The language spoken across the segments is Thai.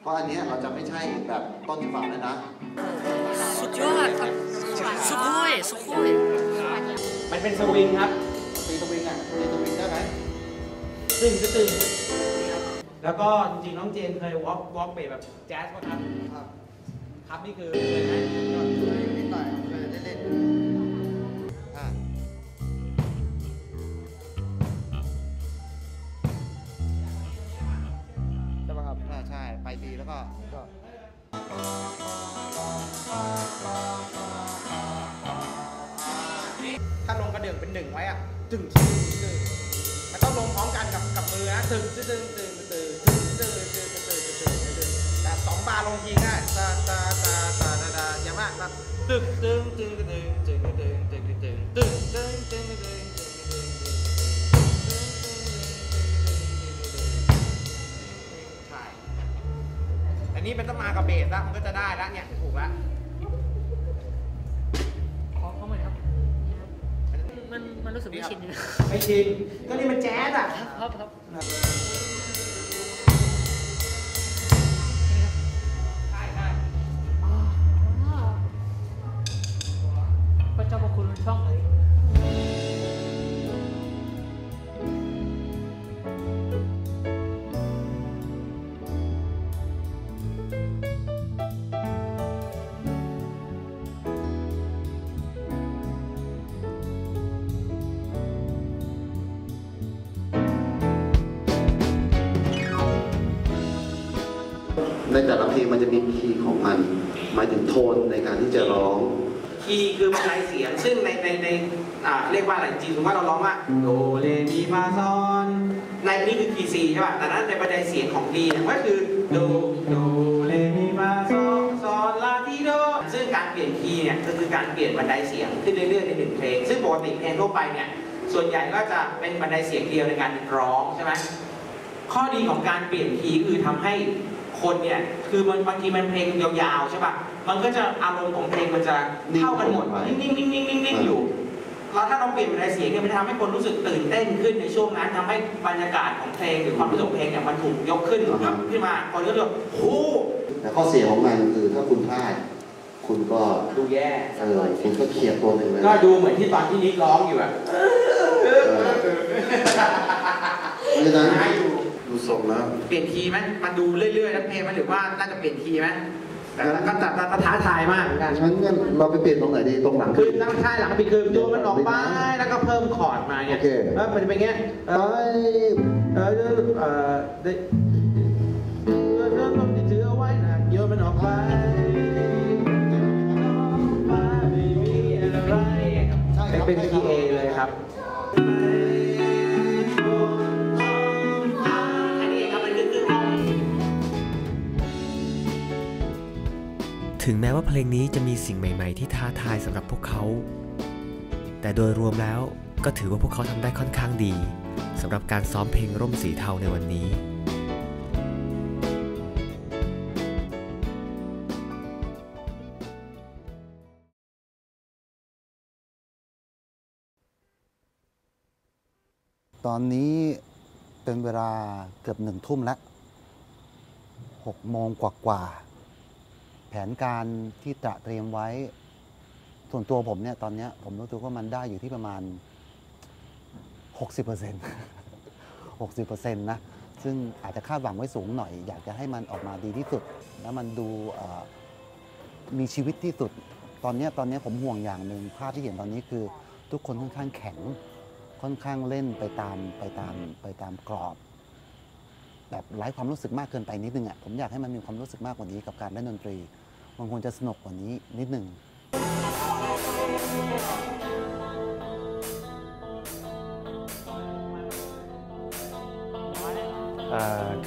เพราะอันเนี้ยเราจะไม่ใช่แบบต้นฉบับแล้วนะ สุดยอดครับสุโคยสุโคยมันเป็นสวิงครับตีตะวิงอะตีตะวิงได้ไหมตึงตึงแล้วก็จริงๆน้องเจนเคยวอล์กวอล์กเบสแบบแจ๊สป่ะครับ ครับ ครับนี่คือเคยไหม ก็ก็ถ้าลงกระเดื่องเป็นหนึ่งไว้อะตึงตึงตึงมันต้องลงพร้อมกันกับกับมือนะตึงตึงตึงตึงตึงตึงตึงตึงตึงตึงตึงตึงตึงแต่สองบาร์ลงยิงได้ตาตาตาตาตาตาอย่ามากครับตึงตึงตึงตึงตึงตึง อันนี้มันต้องมากับเบสแล้วมันก็จะได้แล้วเนี่ยถูกแล้วขอเขาเหมือนครับ มันมันรู้สึกไม่ชินเลยไม่ชิน ก็นี่มันแจ๊สอะ ครับครับ คีย์ของมันหมายถึงโทนในการที่จะร้อง คีย์คือบันไดเสียง ซึ่งในในในอ่าเรียกว่าอะไรจริงๆสมว่าเราร้องว่าโดเรมีฟาซอนในนี่คือคีย์ซีใช่ป่ะแต่นั้นในบันไดเสียงของดีเนี่ยก็คือโดโดเรมีฟาซอนซอนลาทีโดซึ่งการเปลี่ยนคีย์เนี่ยก็คือการเปลี่ยนบันไดเสียงขึ้นเรื่อยๆในหนึ่งเพลง ซึ่งปกติเพลงทั่วไปเนี่ยส่วนใหญ่ก็จะเป็นบันไดเสียงเดียวในการร้องใช่ไหมข้อดีของการเปลี่ยนคีย์คือทำให้ คนเนี่ยคือมันบางทีมันเพลงยาวๆใช่ป่ะมันก็จะอารมณ์ของเพลงมันจะเท่ากันหมดนิ่งๆนิ่งๆนิ่งๆนิ่งๆอยู่แล้วถ้าเราเปลี่ยนเป็นเสียงเนี่ยมันทำให้คนรู้สึกตื่นเต้นขึ้นในช่วงนั้นทำให้บรรยากาศของเพลงหรือความรู้สึกของเพลงเนี่ยมันถูกยกขึ้นขึ้นมาคนก็จะโอ้โหแต่ข้อเสียของมันคือถ้าคุณพลาดคุณก็ดูแย่เออคุณก็เคลียร์ตัวหนึ่งเลยก็ดูเหมือนที่ตอนที่นิกร้องอยู่อะเพราะฉะนั้นให้อยู่ ดูทรงแล้วเปลี่ยนคีย์ไหมมาดูเรื่อยๆแล้วเพลงมันหรือว่าน่าจะเปลี่ยนคีย์ไหมแต่ก็แต่แต่ท้าทายมากเหมือนกัน งั้นงั้นเราไปเปลี่ยนตรงไหนดีตรงหลัง คือตั้งค่ายหลังปีคือตัวมันออกไปแล้วก็เพิ่มคอร์ดมาเนี่ยโอเค แล้วมันจะเป็นอย่างเงี้ยเออเออเออเด็กเริ่มต้นที่ถือเอาไว้นะโยนมันออกไปไม่มีอะไร ใช่ครับเป็น PA เลยค ถึงแม้ว่าเพลงนี้จะมีสิ่งใหม่ ๆ ที่ท้าทายสำหรับพวกเขา แต่โดยรวมแล้วก็ถือว่าพวกเขาทำได้ค่อนข้างดีสำหรับการซ้อมเพลงร่มสีเทาในวันนี้ตอนนี้เป็นเวลาเกือบหนึ่งทุ่มแล้วหกโมงกว่าๆ แผนการที่ตระเตรียมไว้ ส่วนตัวผมเนี่ยตอนนี้ผมรู้สึกว่ามันได้อยู่ที่ประมาณ 60% 60%นะซึ่งอาจจะคาดหวังไว้สูงหน่อย อยากจะให้มันออกมาดีที่สุด แล้วมันดูมีชีวิตที่สุด ตอนนี้ตอนนี้ผมห่วงอย่างหนึ่งภาพที่เห็นตอนนี้คือ ทุกคนค่อนข้างแข็ง ค่อนข้างเล่นไปตามไปตามไปตามกรอบ แบบไร้ความรู้สึกมากเกินไปนิดนึงอะผมอยากให้มันมีความรู้สึกมากกว่านี้กับการเล่นดนตรี มันควรจะสนุกกว่านี้นิดหนึ่ง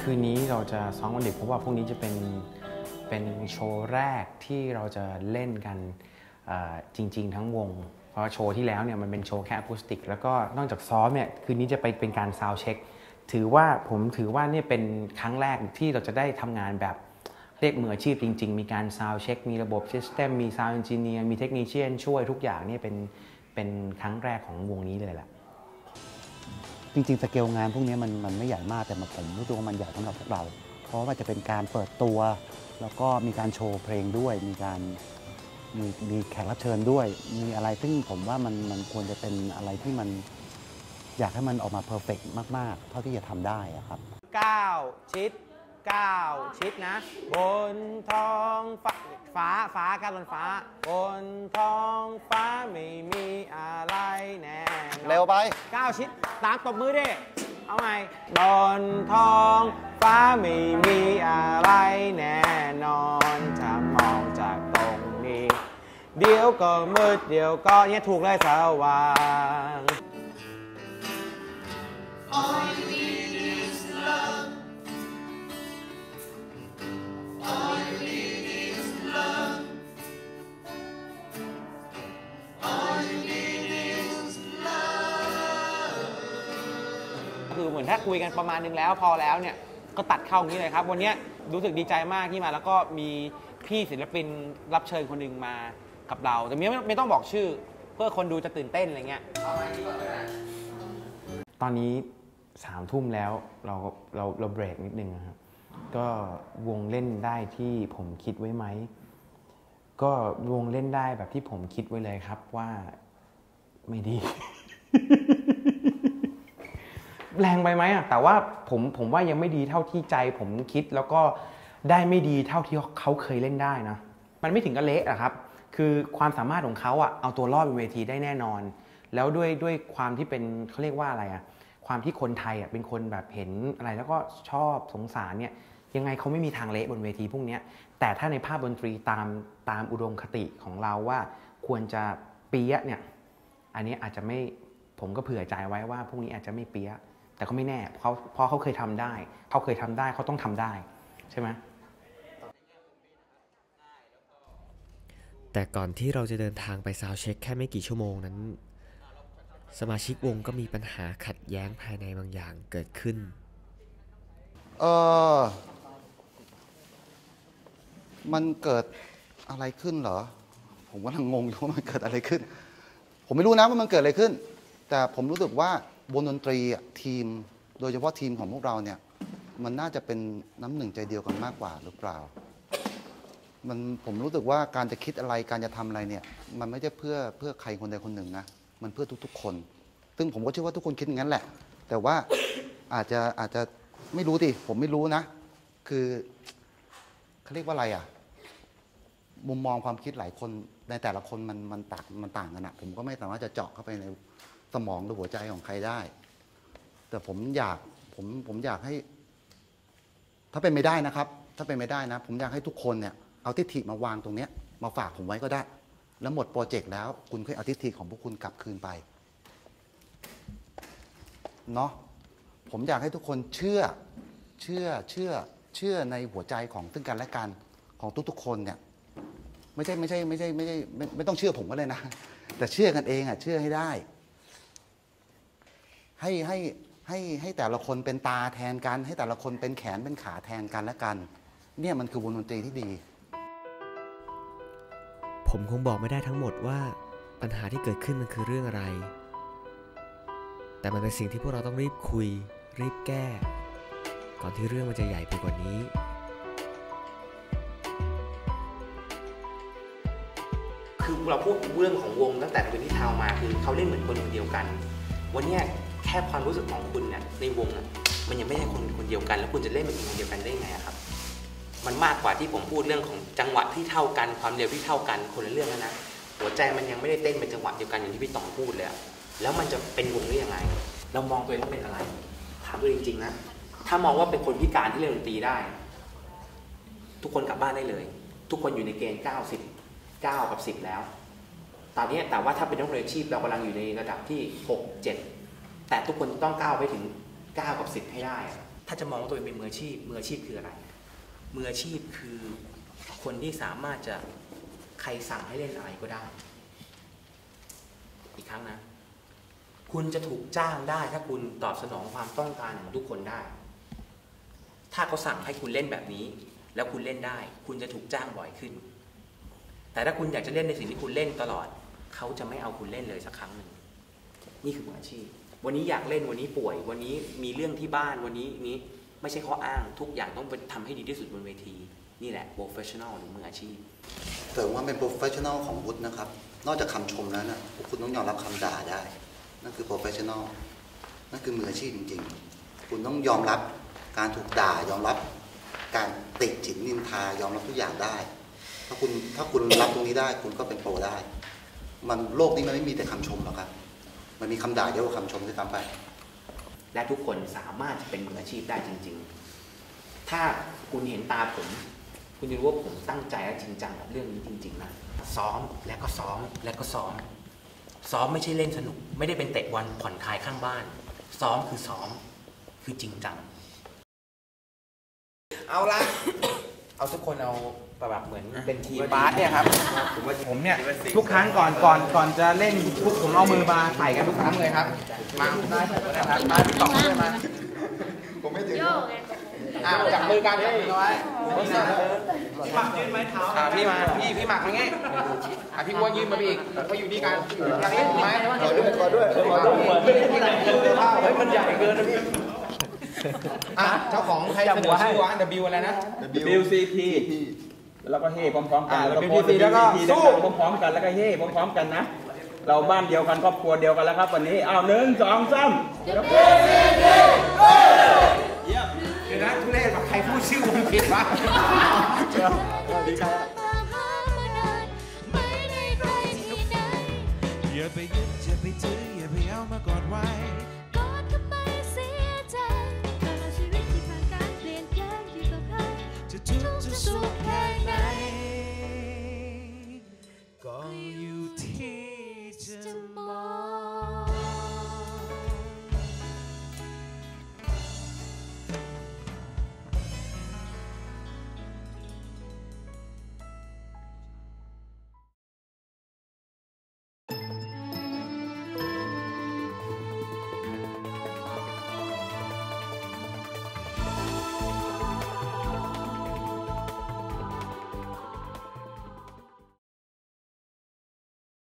คืนนี้เราจะซ้อมวันเด็กเพราะว่าพรุ่งนี้จะเป็นเป็นโชว์แรกที่เราจะเล่นกันจริง ๆ ทั้งวง เพราะโชว์ที่แล้วเนี่ยมันเป็นโชว์แค่อะคูสติก แล้วก็นอกจากซ้อมเนี่ยคืนนี้จะไปเป็นการซาวเช็ค ถือว่าผมถือว่าเนี่ยเป็นครั้งแรกที่เราจะได้ทำงานแบบ เรียกมืออาชีพจริง ๆ มีการซาวด์เช็ค มีระบบซิสเต็มมีซาวด์เอนจิเนียร์ มีเทคนิชเชียนช่วยทุกอย่างเนี่ยเป็นเป็นครั้งแรกของวงนี้เลยแหละจริงๆ สเกลงานพวกนี้มันมันไม่ใหญ่มากแต่มันผมรู้สึกว่ามันใหญ่สำหรับพวกเรา เพราะว่าจะเป็นการเปิดตัว แล้วก็มีการโชว์เพลงด้วย มีการมีมีแขกรับเชิญด้วย มีอะไรซึ่งผมว่ามันมันควรจะเป็นอะไรที่มันอยากให้มันออกมาเพอร์เฟกมาก ๆ เท่าที่จะทำได้อะครับก้าวชิด ก้าวชิดนะ บนท้องฟ้าฟ้าฟ้าก้าวบนฟ้า บนท้องฟ้าไม่มีอะไรแน่นอนเร็วไป ก้าวชิดตามตบมือดิเอาไงบนท้องฟ้าไม่มีอะไรแน่นอนถ้ามองจากตรงนี้ เดี๋ยวก็มืดเดี๋ยวก็เนี่ยถูกเลยสว่าง อเหมือนถ้าคุยกันประมาณนึงแล้วพอแล้วเนี่ยก็ตัดเข้าอย่างนี้เลยครับ วันนี้รู้สึกดีใจมากที่มา แล้วก็มีพี่ศิลปินรับเชิญคนหนึ่งมากับเรา แต่ไม่ไม่ต้องบอกชื่อ เพื่อคนดูจะตื่นเต้นอะไรเงี้ยตอนนี้สามทุ่มแล้วเราเราเราเบรกนิดนึงนะครับก็วงเล่นได้ที่ผมคิดไว้ไหม ก็วงเล่นได้แบบที่ผมคิดไว้เลยครับว่าไม่ดี แรงไปไหมอะแต่ว่าผมผมว่ายังไม่ดีเท่าที่ใจผมคิดแล้วก็ได้ไม่ดีเท่าที่เขาเคยเล่นได้นะมันไม่ถึงกับเละอะครับ คือความสามารถของเขาอะเอาตัวรอดบนเวทีได้แน่นอน แล้วด้วยด้วยความที่เป็นเขาเรียกว่าอะไรอะความที่คนไทยอะเป็นคนแบบเห็นอะไรแล้วก็ชอบสงสารเนี่ยยังไงเขาไม่มีทางเละบนเวทีพวกนี้แต่ถ้าในภาพดนตรีตามตามอุดมคติของเราว่าควรจะเปียะเนี่ยอันนี้อาจจะไม่ผมก็เผื่อใจไว้ว่าพวกนี้อาจจะไม่เปียะ แต่ก็ไม่แน่เพราะเพราะเขาเคยทำได้ เขาเคยทำได้เขาต้องทำได้ใช่ไหมแต่ก่อนที่เราจะเดินทางไปซาวด์เช็คแค่ไม่กี่ชั่วโมงนั้น สมาชิกวงก็มีปัญหาขัดแย้งภายในบางอย่างเกิดขึ้นเออมันเกิดอะไรขึ้นเหรอ ผมกำลังงงอยู่ว่ามันเกิดอะไรขึ้น ผมไม่รู้นะว่ามันเกิดอะไรขึ้น แต่ผมรู้สึกว่า บนดนตรีอะทีม โดยเฉพาะทีมของพวกเราเนี่ย มันน่าจะเป็นน้ำหนึ่งใจเดียวกันมากกว่าหรือเปล่า มันผมรู้สึกว่าการจะคิดอะไรการจะทำอะไรเนี่ย มันไม่ใช่เพื่อเพื่อใครคนใดคนหนึ่งนะมันเพื่อทุกๆคน ซึ่งผมก็เชื่อว่าทุกคนคิดอย่างนั้นแหละ แต่ว่าอาจจะอาจจะไม่รู้ดิผมไม่รู้นะ คือเขาเรียกว่าอะไรอะ มุมมองความคิดหลายคนในแต่ละคนมันมันต่างมันต่างกันอะผมก็ไม่สามารถจะเจาะเข้าไปใน สมองหรือหัวใจของใครได้ แต่ผมอยากผมผมอยากให้ ถ้าเป็นไม่ได้นะครับ ถ้าเป็นไม่ได้นะ ผมอยากให้ทุกคนเนี่ยเอาทิฏฐิมาวางตรงเนี้ย มาฝากผมไว้ก็ได้ แล้วหมดโปรเจกต์แล้ว คุณค่อยเอาทิฏฐิของพวกคุณกลับคืนไปเนาะผมอยากให้ทุกคนเชื่อเชื่อเชื่อเชื่อในหัวใจของซึ่งกันและกันของทุกๆคนเนี่ยไม่ใช่ไม่ใช่ไม่ใช่ไม่ใช่ไม่ไม่ต้องเชื่อผมก็เลยนะ แต่เชื่อกันเองอะเชื่อให้ได้ ให้ให้ให้ให้แต่ละคนเป็นตาแทนกัน ให้แต่ละคนเป็นแขนเป็นขาแทนกันและกัน เนี่ยมันคือวงดนตรีที่ดี ผมคงบอกไม่ได้ทั้งหมดว่าปัญหาที่เกิดขึ้นมันคือเรื่องอะไร แต่มันเป็นสิ่งที่พวกเราต้องรีบคุย รีบแก้ ก่อนที่เรื่องมันจะใหญ่ไปกว่านี้คือเราพูดเรื่องของวงตั้งแต่เป็นที่เทามาคือเขาเล่นเหมือนคนคนเดียวกัน วันเนี้ยแค่ความรู้สึกของคุณเนี่ยในวงอะมันยังไม่ใช่คนคนเดียวกัน แล้วคุณจะเล่นเป็นคนเดียวกันได้ไงครับ มันมากกว่าที่ผมพูดเรื่องของจังหวะที่เท่ากันความเร็วที่เท่ากันคนละเรื่องแล้วนะหัวใจมันยังไม่ได้เต้นเป็นจังหวะเดียวกันอย่างที่พี่ต๋องพูดเลยแล้วมันจะเป็นวงได้ยังไง เรามองตัวเองว่าเป็นอะไรถามตัวเองจริงๆนะถ้ามองว่าเป็นคนพิการที่เล่นดนตรีได้ ทุกคนกลับบ้านได้เลย ทุกคนอยู่ในเกณฑ์90 9กับ 10 แล้วตอนนี้แต่ว่าถ้าเป็นนักเรียนอาชีพเรากำลังอยู่ในระดับที่ 6 7 แต่ทุกคนต้องก้าวไปถึง9กับ10ให้ได้ ถ้าจะมองว่าตัวเองเป็นมืออาชีพ มืออาชีพคืออะไร มืออาชีพคือคนที่สามารถจะใครสั่งให้เล่นอะไรก็ได้ อีกครั้งนะ คุณจะถูกจ้างได้ ถ้าคุณตอบสนองความต้องการของทุกคนได้ ถ้าเขาสั่งให้คุณเล่นแบบนี้ แล้วคุณเล่นได้ คุณจะถูกจ้างบ่อยขึ้น แต่ถ้าคุณอยากจะเล่นในสิ่งที่คุณเล่นตลอด เขาจะไม่เอาคุณเล่นเลยสักครั้งหนึ่งนี่คือมืออาชีพ วันนี้อยากเล่นวันนี้ป่วย วันนี้มีเรื่องที่บ้านวันนี้นี้ไม่ใช่ข้ออ้างทุกอย่างต้องเป็นทำให้ดีที่สุดบนเวที นี่แหละ professional หรือมืออาชีพเสริมว่าเป็น professional ของวุฒินะครับ นอกจากคำชมแล้วนะคุณต้องยอมรับคำด่าได้ นั่นคือ professional นั่นคือมืออาชีพจริง ๆ คุณต้องยอมรับการถูกด่ายอมรับการติดฉินนินทายอมรับทุกอย่างได้ ถ้าคุณถ้าคุณรับตรงนี้ได้ คุณก็เป็นโปรได้ มันโลกนี้มันไม่มีแต่คำชมหรอกครับ มันมีคำด่าเยอะกว่าคำชมด้วยซ้ำไป และทุกคนสามารถจะเป็นมืออาชีพได้จริง ๆ ถ้าคุณเห็นตาผม คุณจะรู้ว่าผมตั้งใจและจริงจังกับเรื่องนี้จริง ๆ นะ ซ้อมและก็ซ้อมและก็ซ้อม ซ้อมไม่ใช่เล่นสนุก ไม่ได้เป็นเตะวันผ่อนคลายข้างบ้าน ซ้อมคือซ้อมคือจริงจัง เอาละ เอาทุกคนเอาแบบเหมือนเป็นทีมบาสเนี่ยครับผมเนี่ยทุกครั้งก่อนก่อนก่อนจะเล่นทุกผมเอามือมาใส่กันทุกครั้งเลยครับ มาได้นะครับมาพี่ต่องด้วยมาโยกไงอ่าจับมือกันจับมือไว้พี่หมักยืนไม้เท้าอ่าพี่มาพี่พี่หมักมางี้อะพี่อ้วนยืนมาพี่อีกเขาอยู่นี่กันอย่างนี้ถูกไหมขอด้วยขอด้วยขอด้วยเฮ้ยมันใหญ่เกินนะพี่ อะเจ้าของใครเสนอชื่อวะ W อะไรนะ WCP แล้วก็เฮ่พร้อมๆกันอ่าแล้วก็ WCP แล้วก็ WCP สู้ดังๆพร้อมๆกันแล้วก็เฮ่พร้อมๆกันนะ เราบ้านเดียวกันครอบครัวเดียวกันแล้วครับวันนี้อ้าวหนึ่งสองสาม เดี๋ยวนะทุเรศว่ะใครพูดชื่อวงผิดวะ